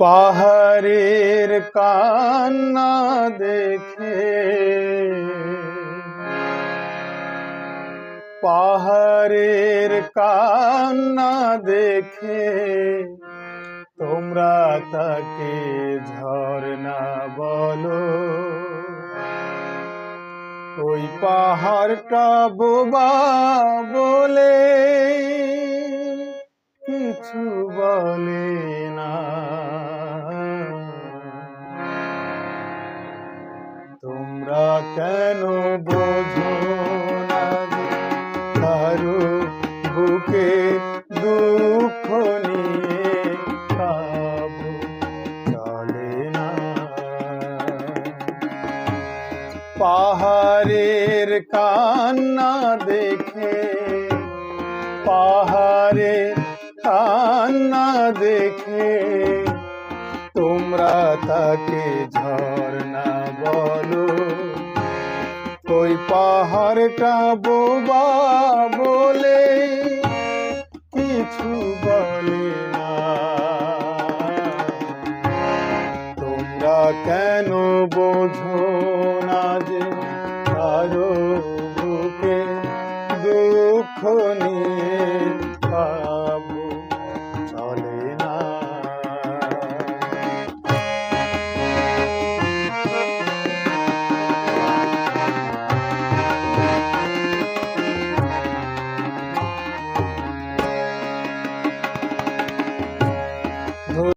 পাহাড়ের কান্না দেখে। পাহাড়ের কান্না দেখে তোমরা তাকে ঝর্ণা বলো। ওই পাহাড়টা বোবা বলে কিছু বলে তোমরা কেন বোঝো কারও বুকে দুঃখ নিয়ে কাবু চলে না? পাহাড়ের কান্না দেখে, পাহাড়ের কান্না দেখে তোমরা তাকে ঝর্ণা ওই পাহাড়টা বোবা বলে কিছু বলে না। তোমরা কেন বোঝো না যে কারও বুকে দুঃখ নিয়ে